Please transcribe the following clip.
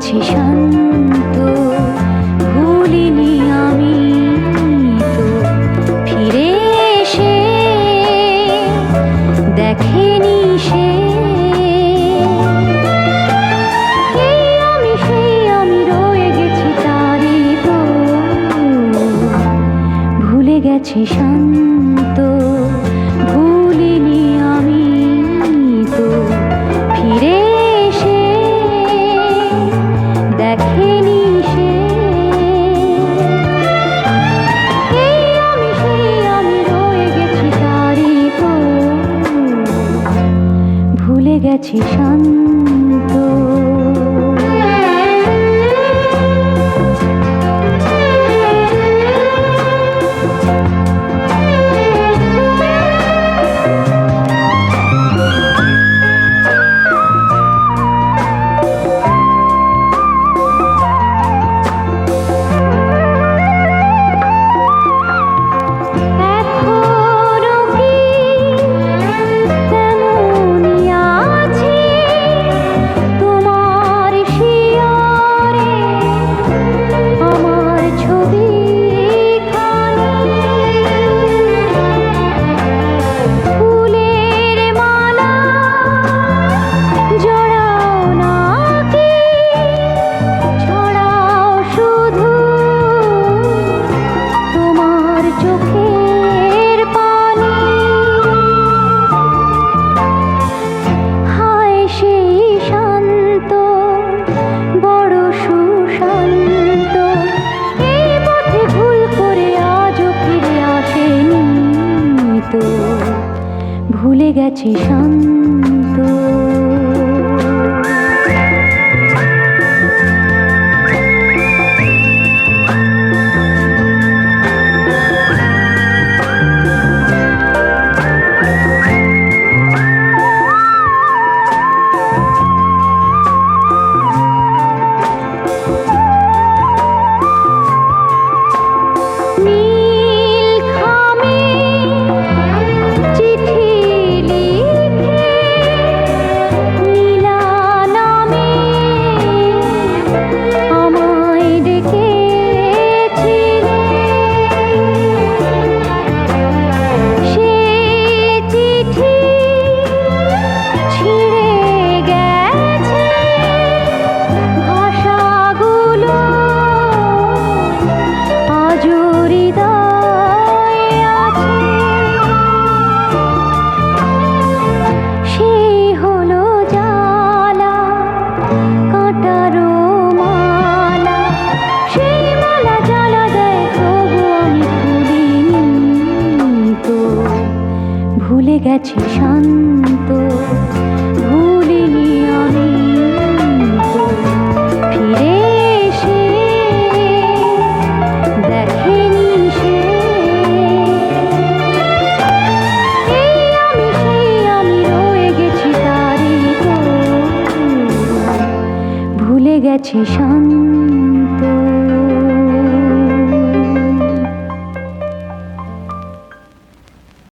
ভুলে শান্ত, ভুলিনি আমি তো। ফিরে এসে দেখেনি সে। আমি রয়ে গেছি ভুলে গেছি শান্ত। ভুলে গেছি গেছি শান্ত গেছি শান্ত, ভুলিনি আমি ফিরে এসে দেখেনি সে। আমি সেই আমি রয়ে গেছি তারই তো ভুলে গেছি শান্ত।